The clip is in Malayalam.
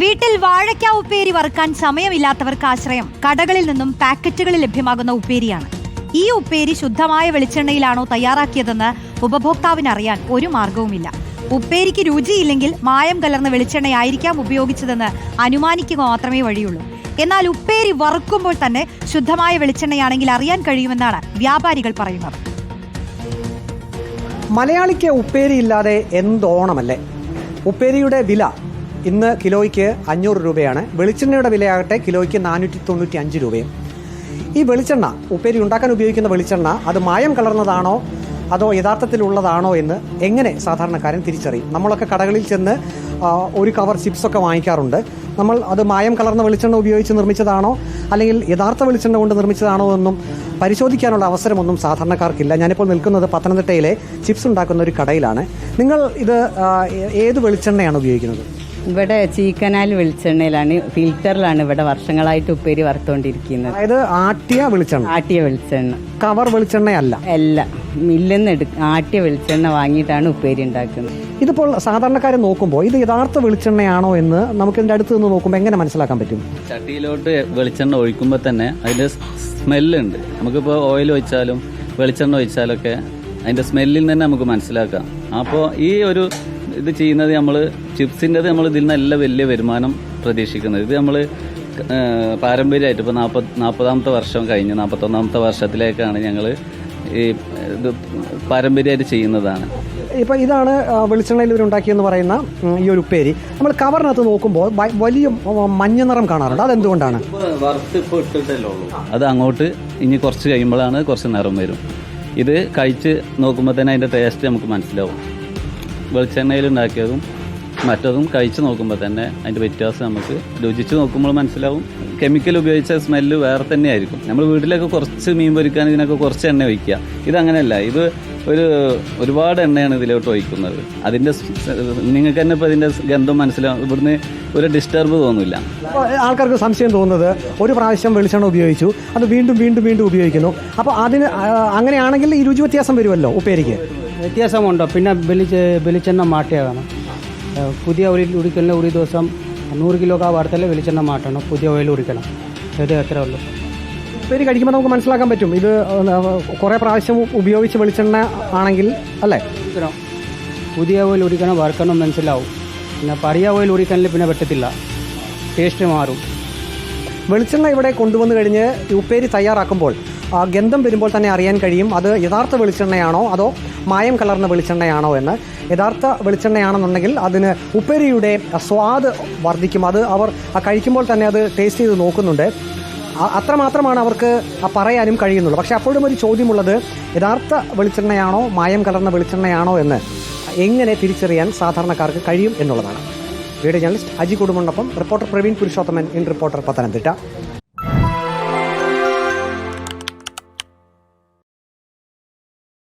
വീട്ടിൽ വാഴയ്ക്ക ഉപ്പേരി വറുക്കാൻ സമയമില്ലാത്തവർക്ക് ആശ്രയം. കടകളിൽ നിന്നും പാക്കറ്റുകളിൽ ലഭ്യമാകുന്ന ഉപ്പേരിയാണ്. ഈ ഉപ്പേരി ശുദ്ധമായ വെളിച്ചെണ്ണയിലാണോ തയ്യാറാക്കിയതെന്ന് ഉപഭോക്താവിന് അറിയാൻ ഒരു മാർഗവുമില്ല. ഉപ്പേരിക്ക് രുചിയില്ലെങ്കിൽ മായം കലർന്ന വെളിച്ചെണ്ണയായിരിക്കാം ഉപയോഗിച്ചതെന്ന് അനുമാനിക്കുക മാത്രമേ വഴിയുള്ളൂ. എന്നാൽ ഉപ്പേരി വറുക്കുമ്പോൾ തന്നെ ശുദ്ധമായ വെളിച്ചെണ്ണയാണെങ്കിൽ അറിയാൻ കഴിയുമെന്നാണ് വ്യാപാരികൾ പറയുന്നത്. മലയാളിക്ക് ഉപ്പേരി ഇല്ലാതെ എന്തോണമല്ലേ ഉപ്പേരിയുടെ വില ഇന്ന് കിലോയ്ക്ക് അഞ്ഞൂറ് രൂപയാണ്. വെളിച്ചെണ്ണയുടെ വിലയാകട്ടെ കിലോയ്ക്ക് നാനൂറ്റി തൊണ്ണൂറ്റി അഞ്ച് രൂപയും. ഈ വെളിച്ചെണ്ണ ഉപ്പേരി ഉണ്ടാക്കാൻ ഉപയോഗിക്കുന്ന വെളിച്ചെണ്ണ അത് മായം കലർന്നതാണോ അതോ യഥാർത്ഥത്തിലുള്ളതാണോ എന്ന് എങ്ങനെ സാധാരണക്കാരൻ തിരിച്ചറിയും? നമ്മളൊക്കെ കടകളിൽ ചെന്ന് ഒരു കവർ ചിപ്സൊക്കെ വാങ്ങിക്കാറുണ്ട്. നമ്മൾ അത് മായം കലർന്ന വെളിച്ചെണ്ണ ഉപയോഗിച്ച് നിർമ്മിച്ചതാണോ അല്ലെങ്കിൽ യഥാർത്ഥ വെളിച്ചെണ്ണ കൊണ്ട് നിർമ്മിച്ചതാണോ എന്നും പരിശോധിക്കാനുള്ള അവസരമൊന്നും സാധാരണക്കാർക്കില്ല. ഞാനിപ്പോൾ നിൽക്കുന്നത് പത്തനംതിട്ടയിലെ ചിപ്സ് ഉണ്ടാക്കുന്ന ഒരു കടയിലാണ്. നിങ്ങൾ ഇത് ഏത് വെളിച്ചെണ്ണയാണ് ഉപയോഗിക്കുന്നത്? ഇവിടെ ചീക്കനാൽ വെളിച്ചെണ്ണയിലാണ് ഫിൽറ്ററിലാണ് ഇവിടെ വർഷങ്ങളായിട്ട് ഉപ്പേരി വറുത്തുകൊണ്ടിരിക്കുന്നത് അതായത് ആട്ടിയ വെളിച്ചെണ്ണ. ആട്ടിയ വെളിച്ചെണ്ണ. കവർ വെളിച്ചെണ്ണയല്ല. അല്ല മില്ലിൽ നിന്ന് എടു ആട്ടിയ വെളിച്ചെണ്ണ വാങ്ങിയിട്ടാണ് ഉപ്പേരി ഉണ്ടാക്കുന്നത്. ഇതിപ്പോൾ സാധാരണക്കാരെ നോക്കുമ്പോൾ ഇത് യഥാർത്ഥ വെളിച്ചെണ്ണയാണോ എന്ന് നമുക്ക് ഇതിന്റെ അടുത്ത് നിന്ന് നോക്കുമ്പോൾ എങ്ങനെ മനസ്സിലാക്കാൻ പറ്റും? ചട്ടിയിലോട്ട് വെളിച്ചെണ്ണ ഒഴിക്കുമ്പോൾ തന്നെ അതിന്റെ സ്മെല്ലുണ്ട്. നമുക്കിപ്പോൾ ഓയിൽ ഒഴിച്ചാലും വെളിച്ചെണ്ണ ഒഴിച്ചാലൊക്കെ അതിന്റെ സ്മെല്ലിൽ തന്നെ നമുക്ക് മനസ്സിലാക്കാം. അപ്പോൾ ഈ ഒരു ഇത് ചെയ്യുന്നത് നമ്മൾ ചിപ്സിന്റെത് നമ്മൾ ഇതിൽ നല്ല വലിയ വരുമാനം പ്രതീക്ഷിക്കുന്നത്. ഇത് നമ്മൾ പാരമ്പര്യമായിട്ട് ഇപ്പോൾ നാൽപ്പത് നാൽപ്പതാമത്തെ വർഷം കഴിഞ്ഞ് നാൽപ്പത്തൊന്നാമത്തെ വർഷത്തിലേക്കാണ് ഞങ്ങൾ ഈ ഇത് പാരമ്പര്യമായിട്ട് ചെയ്യുന്നതാണ്. ഇപ്പൊ ഇതാണ് വെളിച്ചെണ്ണയിൽ ഇവർ ഉണ്ടാക്കിയെന്ന് പറയുന്ന ഈ ഒരു ഉപ്പേരി. നമ്മൾ കവറിനകത്ത് നോക്കുമ്പോൾ വലിയ മഞ്ഞ നിറം കാണാറുണ്ട്. അതെന്തുകൊണ്ടാണ്? അത് അങ്ങോട്ട് ഇനി കുറച്ച് കഴിയുമ്പോഴാണ് കുറച്ച് നിറം വരും. ഇത് കഴിച്ച് നോക്കുമ്പോൾ തന്നെ അതിന്റെ ടേസ്റ്റ് നമുക്ക് മനസ്സിലാവും. വെളിച്ചെണ്ണയിൽ ഉണ്ടാക്കിയതും മറ്റതും കഴിച്ചു നോക്കുമ്പോൾ തന്നെ അതിന്റെ വ്യത്യാസം നമുക്ക് രുചിച്ച് നോക്കുമ്പോൾ മനസ്സിലാവും. കെമിക്കൽ ഉപയോഗിച്ച സ്മെല്ല് വേറെ തന്നെയായിരിക്കും. നമ്മൾ വീട്ടിലൊക്കെ കുറച്ച് മീൻ പൊരിക്കാൻ ഇതിനൊക്കെ കുറച്ച് എണ്ണ ഒഴിക്കുക. ഇതങ്ങനെയല്ല ഇത് ഒരു ഒരുപാട് എണ്ണയാണ് ഇതിലോട്ട് ഒഴിക്കുന്നത്. അതിന്റെ നിങ്ങൾക്ക് തന്നെ ഇപ്പോൾ ഇതിന്റെ ഗന്ധം മനസ്സിലാവും. ഇവിടുന്ന് ഒരു ഡിസ്റ്റർബ് തോന്നില്ല. ആൾക്കാർക്ക് സംശയം തോന്നുന്നത് ഒരു പ്രാവശ്യം വെളിച്ചെണ്ണ ഉപയോഗിച്ചു. അത് വീണ്ടും വീണ്ടും വീണ്ടും ഉപയോഗിക്കുന്നു. അപ്പോൾ അതിന് അങ്ങനെയാണെങ്കിൽ ഈ രുചി വ്യത്യാസം വരുമല്ലോ ഉപ്പേരിക്ക്? വ്യത്യാസമുണ്ട്? പിന്നെ വെളിച്ച വെളിച്ചെണ്ണ മാറ്റിയതാണ്. പുതിയ ഓയിൽ ഉടിക്കലിന് ഒരു ദിവസം നൂറ് കിലോ കാ വാർത്തയിൽ വെളിച്ചെണ്ണ മാറ്റണം. പുതിയ ഓയിൽ ഉടിക്കണം ഇത് അത്രേ ഉള്ളൂ. ഉപ്പേരി കഴിക്കുമ്പോൾ നമുക്ക് മനസ്സിലാക്കാൻ പറ്റും. ഇത് കുറേ പ്രാവശ്യം ഉപയോഗിച്ച് വെളിച്ചെണ്ണ ആണെങ്കിൽ അല്ലേ? പുതിയ ഓയിൽ ഉടിക്കണം വറുക്കണം മനസ്സിലാവും. പിന്നെ പഴയ ഓയിൽ ഉടിക്കലിൽ പിന്നെ പറ്റത്തില്ല. ടേസ്റ്റ് മാറും. വെളിച്ചെണ്ണ ഇവിടെ കൊണ്ടുവന്നു കഴിഞ്ഞ് ഉപ്പേരി തയ്യാറാക്കുമ്പോൾ ഗന്ധം വരുമ്പോൾ തന്നെ അറിയാൻ കഴിയും. അത് യഥാർത്ഥ വെളിച്ചെണ്ണയാണോ അതോ മായം കലർന്ന വെളിച്ചെണ്ണയാണോ എന്ന്. യഥാർത്ഥ വെളിച്ചെണ്ണയാണെന്നുണ്ടെങ്കിൽ അതിന് ഉപ്പേരിയുടെ സ്വാദ് വർദ്ധിക്കും. അത് അവർ കഴിക്കുമ്പോൾ തന്നെ അത് ടേസ്റ്റ് ചെയ്ത് നോക്കുന്നുണ്ട്. അത്രമാത്രമാണ് അവർക്ക് പറയാനും കഴിയുന്നുള്ളൂ. പക്ഷേ അപ്പോഴും ഒരു ചോദ്യമുള്ളത് യഥാർത്ഥ വെളിച്ചെണ്ണയാണോ മായം കലർന്ന വെളിച്ചെണ്ണയാണോ എന്ന്. എങ്ങനെ തിരിച്ചറിയാൻ സാധാരണക്കാർക്ക് കഴിയും എന്നുള്ളതാണ്. Video journalist Aji കുടുംബനൊപ്പം reporter Praveen Purushothaman in reporter Pathanamthitta.